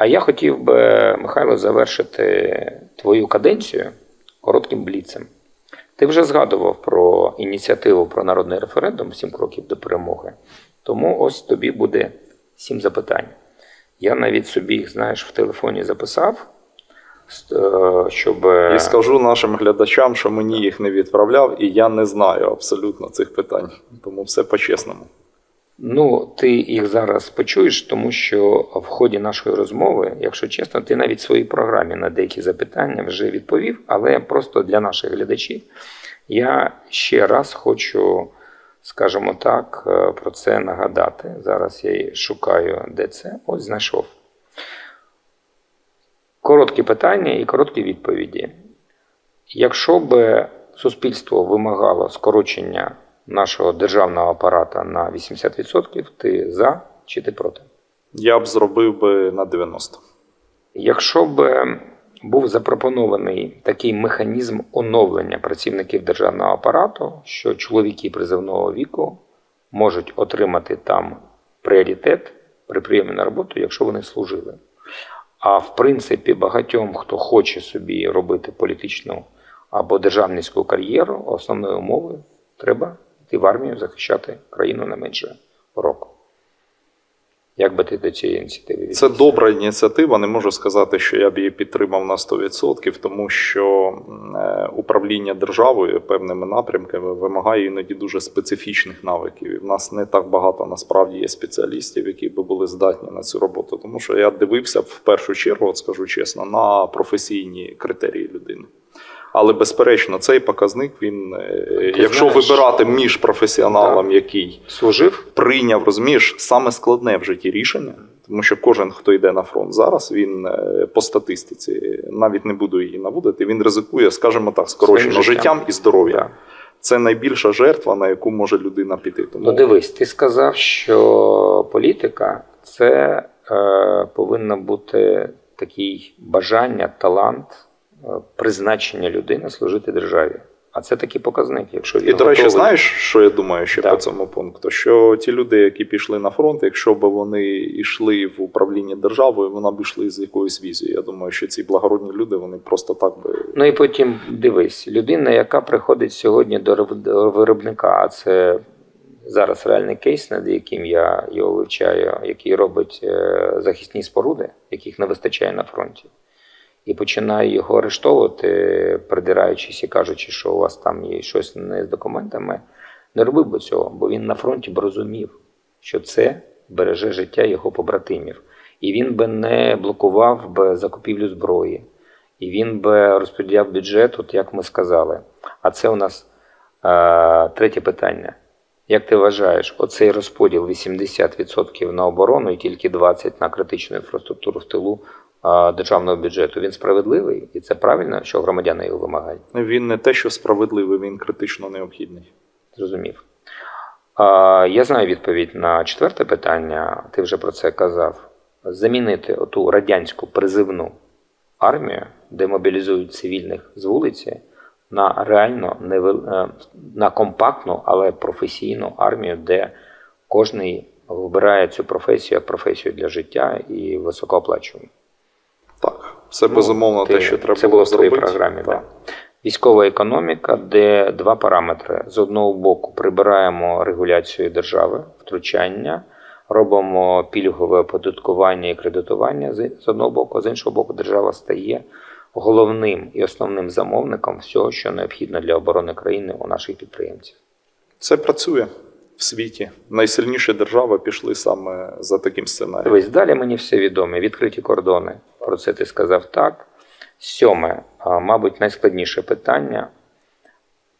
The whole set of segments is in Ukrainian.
А я хотів би, Михайло, завершити твою каденцію коротким бліцем. Ти вже згадував про ініціативу про народний референдум «Сім кроків до перемоги. Тому ось тобі буде сім запитань. Я навіть собі їх, знаєш, в телефоні записав, е, щоб. І скажу нашим глядачам, що мені їх не відправляв, і я не знаю абсолютно цих питань. Тому все по-чесному. Ну, ти їх зараз почуєш, тому що в ході нашої розмови, якщо чесно, ти навіть в своїй програмі на деякі запитання вже відповів, але просто для наших глядачів я ще раз хочу, скажімо так, е, про це нагадати. Зараз я шукаю, де це. Ось знайшов. Короткі питання і короткі відповіді. Якщо б суспільство вимагало скорочення нашого державного апарата на 80%, ти за чи ти проти? Я б зробив би на 90%. Якщо б був запропонований такий механізм оновлення працівників державного апарату, що чоловіки призовного віку можуть отримати там пріоритет при прийомі на роботу, якщо вони служили. А в принципі, багатьом, хто хоче собі робити політичну або державницьку кар'єру, основною умовою треба йти в армію захищати країну не менше року. Як би ти до цієї ініціативи Це добра ініціатива. Не можу сказати, що я б її підтримав на 100%, тому що е, управління державою певними напрямками вимагає іноді дуже специфічних навиків. І в нас не так багато насправді є спеціалістів, які би були здатні на цю роботу. Тому що я дивився в першу чергу, от скажу чесно, на професійні критерії людини. Але безперечно, цей показник він, е, якщо знаєш- вибирати між професіоналом, який служив? прийняв, розумієш, саме складне в житті рішення, тому що кожен, хто йде на фронт зараз, він е, по статистиці, навіть не буду її наводити, він ризикує, скажімо так, скорочено життям. і здоров'ям. Це найбільша жертва, на яку може людина піти. Тому Ну дивись, ти сказав, що політика це е, повинно бути такий бажання, талант, призначення людини служити державі. А це такий показник, якщо він І, до речі, знаєш, що я думаю ще Так. по цьому пункту? Що ті люди, які пішли на фронт, якщо б вони йшли в управління державою, вони б йшли з якоюсь візією. Я думаю, що ці благородні люди вони просто так би Ну і потім дивись, людина, яка приходить сьогодні до виробника, а це зараз реальний кейс, над яким я його вивчаю, який робить е, захисні споруди, яких не вистачає на фронті. І починає його арештовувати, придираючись і кажучи, що у вас там є щось не з документами, не робив би цього, бо він на фронті б розумів, що це береже життя його побратимів. І він би не блокував би закупівлю зброї, і він би розподіляв бюджет, от як ми сказали. А це у нас е, третє питання. Як ти вважаєш, оцей розподіл 80% на оборону і тільки 20% на критичну інфраструктуру в тилу державного бюджету, він справедливий? І це правильно, що громадяни його вимагають? він не те, що справедливий, він критично необхідний. Зрозумів. Я знаю відповідь на четверте питання, ти вже про це казав. Замінити оту радянську призивну армію, де мобілізують цивільних з вулиці, на реально невел... е, на компактну, але професійну армію, де кожний вибирає цю професію як професію для життя і високооплачувану. Так, це Ну, безумовно ти- те, що треба це було в твоїй програмі. Так. Да. Військова економіка, де два параметри: з одного боку прибираємо регуляцію держави, втручання, робимо пільгове оподаткування і кредитування з з одного боку, з іншого боку, держава стає головним і основним замовником всього, що необхідно для оборони країни у наших підприємців. Це працює в світі. Найсильніші держави пішли саме за таким сценарієм. Дивись, далі мені все відомо. Відкриті кордони. Про це ти сказав так. Сьоме, мабуть, найскладніше питання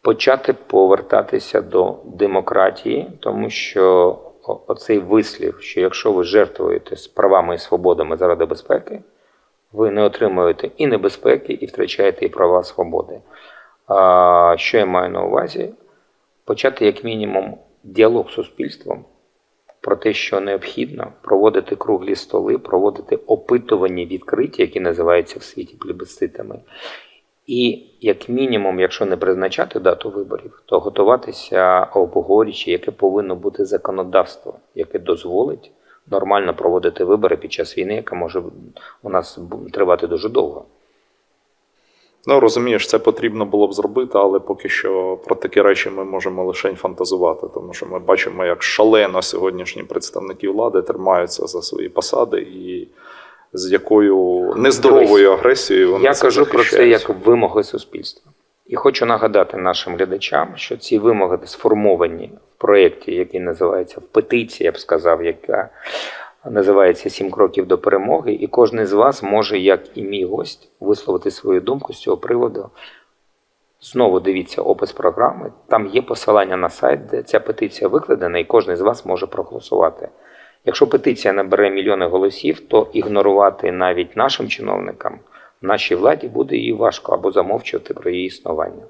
почати повертатися до демократії, тому що оцей вислів, що якщо ви жертвуєте з правами і свободами заради безпеки, ви не отримуєте і небезпеки, і втрачаєте і права свободи. Що я маю на увазі? Почати як мінімум діалог з суспільством про те, що необхідно проводити круглі столи, проводити опитування відкриті, які називаються в світі плебісцитами. І як мінімум, якщо не призначати дату виборів, то готуватися обговорюючи, яке повинно бути законодавство, яке дозволить нормально проводити вибори під час війни, яка може у нас тривати дуже довго. Ну, розумієш, це потрібно було б зробити, але поки що про такі речі ми можемо лише фантазувати, тому що ми бачимо, як шалено сьогоднішні представники влади тримаються за свої посади і з якою нездоровою агресією вони Я це кажу про це як вимоги суспільства. І хочу нагадати нашим глядачам, що ці вимоги сформовані в проєкті, який називається в петиції, я б сказав, яка називається Сім кроків до перемоги. І кожен з вас може, як і мій гость, висловити свою думку з цього приводу. Знову дивіться опис програми. Там є посилання на сайт, де ця петиція викладена, і кожен з вас може проголосувати. Якщо петиція набере мільйони голосів, то ігнорувати навіть нашим чиновникам, нашій владі буде її важко або замовчувати про її існування.